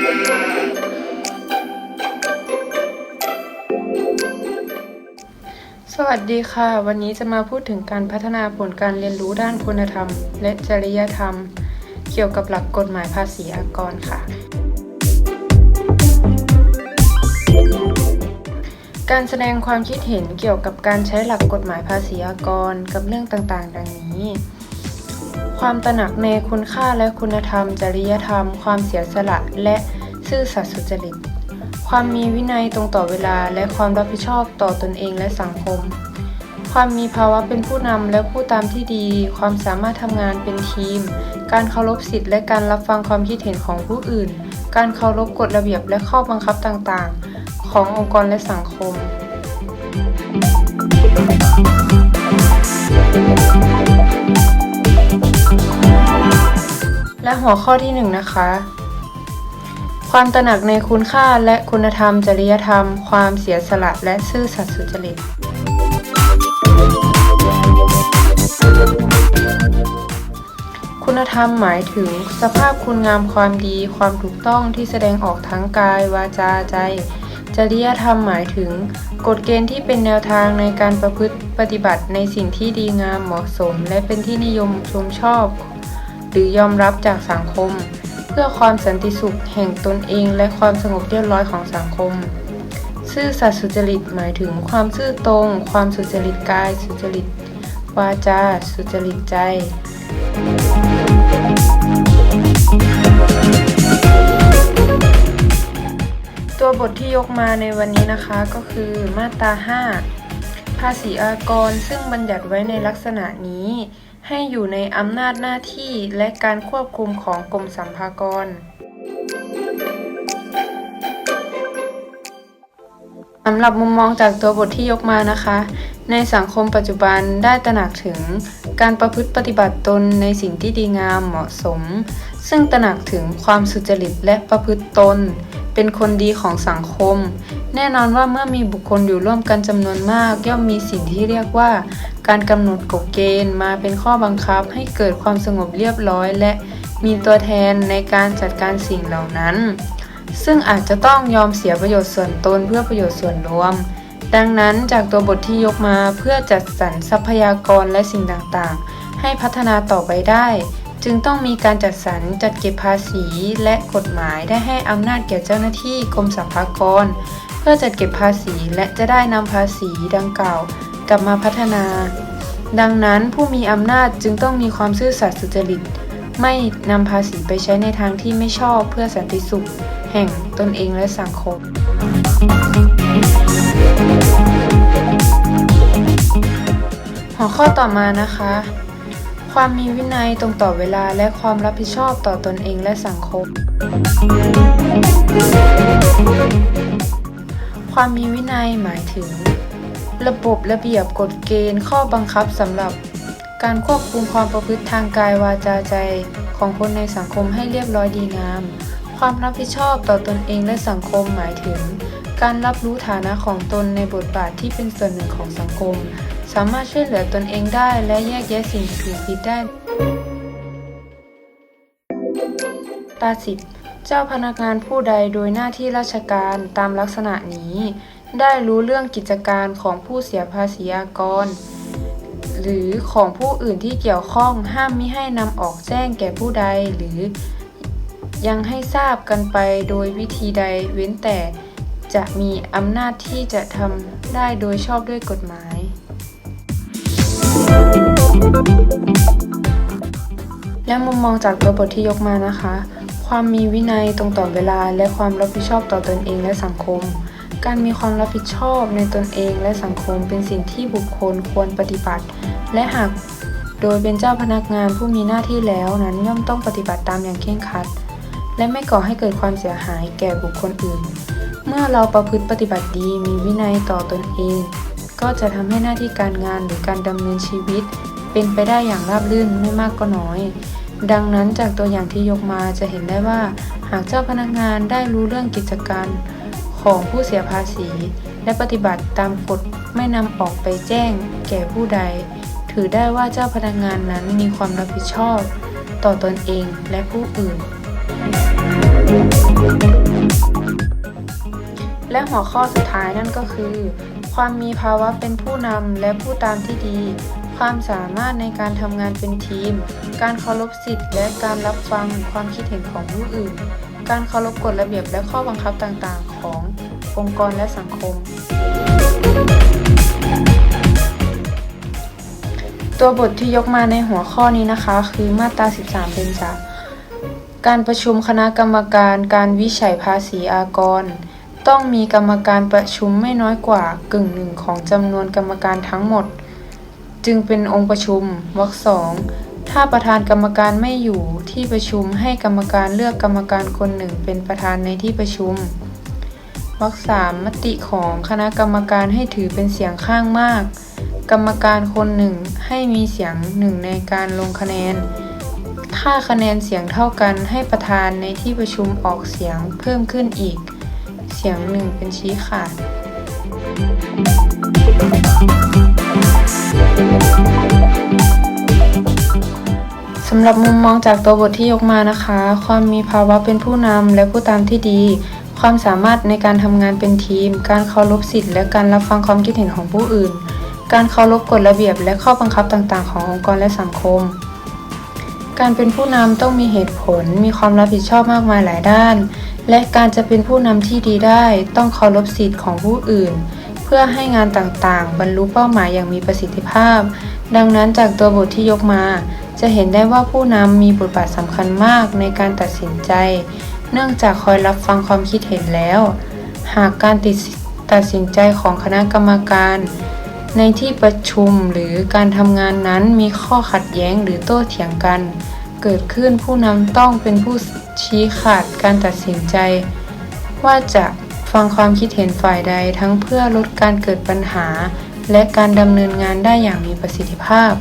สวัสดีค่ะ วันนี้จะมาพูดถึงการพัฒนาผลการเรียนรู้ด้านคุณธรรม และจริยธรรม เกี่ยวกับหลักกฎหมายภาษีอากรค่ะ การแสดงความคิดเห็นเกี่ยวกับการใช้หลักกฎหมายภาษีอากรกับเรื่องต่างๆ ดังนี้ ความตระหนักในคุณค่าและคุณธรรม จริยธรรม ความเสียสละ และซื่อสัตย์สุจริต ความมีวินัยตรงต่อเวลา และความรับผิดชอบต่อตนเองและสังคม ความมีภาวะเป็นผู้นำและผู้ตามที่ดี ความสามารถทำงานเป็นทีม การเคารพสิทธิและการรับฟังความคิดเห็นของผู้อื่น การเคารพกฎระเบียบและข้อบังคับต่างๆ ขององค์กรและสังคม หัวข้อที่หนึ่งนะคะ ความตระหนักในคุณค่าและคุณธรรม จริยธรรม ความเสียสละและซื่อสัตย์สุจริต คุณธรรมหมายถึงสภาพคุณงามความดี ความถูกต้องที่แสดงออกทั้งกาย วาจาใจ จริยธรรมหมายถึง กฎเกณฑ์ที่เป็นแนวทางในการประพฤติปฏิบัติในสิ่งที่ดีงามเหมาะสม และเป็นที่นิยมชมชอบ หรือยอมรับจากสังคม เพื่อความสันติสุขแห่งตนเองและความสงบเรียบร้อยของสังคม ซื่อสัตย์สุจริตหมายถึงความซื่อตรง ความสุจริตกาย สุจริตวาจา สุจริตใจตัวบทที่ยกมาในวันนี้นะคะก็คือมาตรา 5 ภาษีอากรซึ่งบัญญัติไว้ในลักษณะนี้ ให้อยู่ในอำนาจหน้าที่และการควบคุมของกรมสรรพากร สำหรับมุมมองจากตัวบทที่ยกมานะคะ ในสังคมปัจจุบันได้ตระหนักถึงการประพฤติปฏิบัติตนในสิ่งที่ดีงามเหมาะสม ซึ่งตระหนักถึงความสุจริตและประพฤติตน เป็นคนดีของสังคม แน่นอนว่าเมื่อมีบุคคลอยู่ร่วมกันจำนวนมาก ย่อมมีสิ่งที่เรียกว่า การกำหนดกฎเกณฑ์มาเป็นข้อบังคับให้เกิดความสงบเรียบร้อย และมีตัวแทนในการจัดการสิ่งเหล่านั้น ซึ่งอาจจะต้องยอมเสียประโยชน์ส่วนตนเพื่อประโยชน์ส่วนรวม ดังนั้นจากตัวบทที่ยกมาเพื่อจัดสรรทรัพยากรและสิ่งต่างๆ ให้พัฒนาต่อไปได้จึงต้องมีการจัดสรรจัดเก็บภาษีและกฎหมายได้ให้อำนาจแก่เจ้าหน้าที่กรมสรรพากร เพื่อจัดเก็บภาษีและจะได้นำภาษีดังกล่าว กลับมาพัฒนา ดังนั้นผู้มีอำนาจจึงต้องมีความซื่อสัตย์สุจริต ไม่นำภาษีไปใช้ในทางที่ไม่ชอบเพื่อสันติสุข แห่งตนเองและสังคม หัวข้อต่อมานะคะ ความมีวินัยตรงต่อเวลาและความรับผิดชอบต่อตนเองและสังคม ความมีวินัยหมายถึง ระบบระเบียบกฎเกณฑ์ข้อบังคับสำหรับ การควบคุมความประพฤติทางกายวาจาใจของคนในสังคมให้เรียบร้อยดีงาม ความรับผิดชอบต่อตนเองและสังคมหมายถึง การรับรู้ฐานะของตนในบทบาทที่เป็นส่วนหนึ่งของสังคม สามารถช่วยเหลือตนเองได้และแยกแยะสิ่งถูกผิดได้ตาสิบ เจ้าพนักงานผู้ใดโดยหน้าที่ราชการตามลักษณะนี้ ได้รู้เรื่องกิจการของผู้เสียภาษีอากร หรือของผู้อื่นที่เกี่ยวข้องห้ามมิให้นำออกแจ้งแก่ผู้ใดหรือ ยังให้ทราบกันไปโดยวิธีใดเว้นแต่จะมีอำนาจที่จะทำได้โดยชอบด้วยกฎหมาย และมุมมองจากตัวบทที่ยกมานะคะ ความมีวินัยตรงต่อเวลา และความรับผิดชอบต่อตนเองและสังคม การมีความรับผิดชอบในตนเองและสังคมเป็นสิ่งที่บุคคลควรปฏิบัติ และหากโดยเป็นเจ้าพนักงานผู้มีหน้าที่แล้วนั้นย่อมต้องปฏิบัติตามอย่างเคร่งครัด และไม่ก่อให้เกิดความเสียหายแก่บุคคลอื่น เมื่อเราประพฤติปฏิบัติดีมีวินัยต่อตนเอง ก็จะทำให้หน้าที่การงานหรือการดำเนินชีวิต เป็นไปได้อย่างราบรื่นไม่มากก็น้อย ดังนั้นจากตัวอย่างที่ยกมาจะเห็นได้ว่า หากเจ้าพนักงานได้รู้เรื่องกิจการของผู้เสียภาษี และปฏิบัติตามกฎไม่นำออกไปแจ้ง แก่ผู้ใด ถือได้ว่าเจ้าพนักงานนั้นมีความรับผิดชอบ ต่อตนเองและผู้อื่น และหัวข้อสุดท้ายนั่นก็คือ ความมีภาวะเป็นผู้นำและผู้ตามที่ดี ความสามารถในการทำงานเป็นทีม การเคารพสิทธิ์ และการรับฟังความคิดเห็นของผู้อื่น การเคารพกฎระเบียบและข้อบังคับต่างๆ ขององค์กรและสังคม ตัวบทที่ยกมาในหัวข้อนี้นะคะ คือมาตรา 13 เป็นจากการประชุมคณะกรรมการการวิจัยภาษีอากร ต้องมีกรรมการประชุมไม่น้อยกว่ากึ่งหนึ่งของจำนวนกรรมการทั้งหมด จึงเป็นองค์ประชุมวรรคสองถ้าประธานกรรมการไม่อยู่ที่ประชุมให้กรรมการเลือกกรรมการคนหนึ่งเป็นประธานในที่ประชุมวรรคสามมติของคณะกรรมการให้ถือเป็นเสียงข้างมาก กรรมการคนหนึ่งให้มีเสียงหนึ่งในการลงคะแนน ถ้าคะแนนเสียงเท่ากันให้ประธานในที่ประชุมออกเสียงเพิ่มขึ้นอีก เสียงหนึ่งเป็นชี้ขาด สำหรับมุมมองจากตัวบทที่ยกมานะคะ ความมีภาวะเป็นผู้นำและผู้ตามที่ดี ความสามารถในการทำงานเป็นทีม การเคารพสิทธิ์และการรับฟังความคิดเห็นของผู้อื่น การเคารพกฎระเบียบและข้อบังคับต่างๆ ขององค์กรและสังคม การเป็นผู้นำต้องมีเหตุผล มีความรับผิดชอบมากมายหลายด้าน และการจะเป็นผู้นำที่ดีได้ ต้องเคารพสิทธิ์ของผู้อื่น พื่อให้งานต่างๆ บรรลุเป้าหมายอย่างมีประสิทธิภาพ ดังนั้นจากตัวบทที่ยกมา จะเห็นได้ว่าผู้นำมีบทบาทสำคัญมากในการตัดสินใจ เนื่องจากคอยรับฟังความคิดเห็นแล้ว หากการติดตัดสินใจของคณะกรรมการ ในที่ประชุมหรือการทำงานนั้นมีข้อขัดแย้งหรือโต้เถียงกัน เกิดขึ้นผู้นำต้องเป็นผู้ชี้ขาดการตัดสินใจ ว่าจะ ฟังความคิดเห็นฝ่ายใดทั้งเพื่อลดการเกิดปัญหา และการดำเนินงานได้อย่างมีประสิทธิภาพ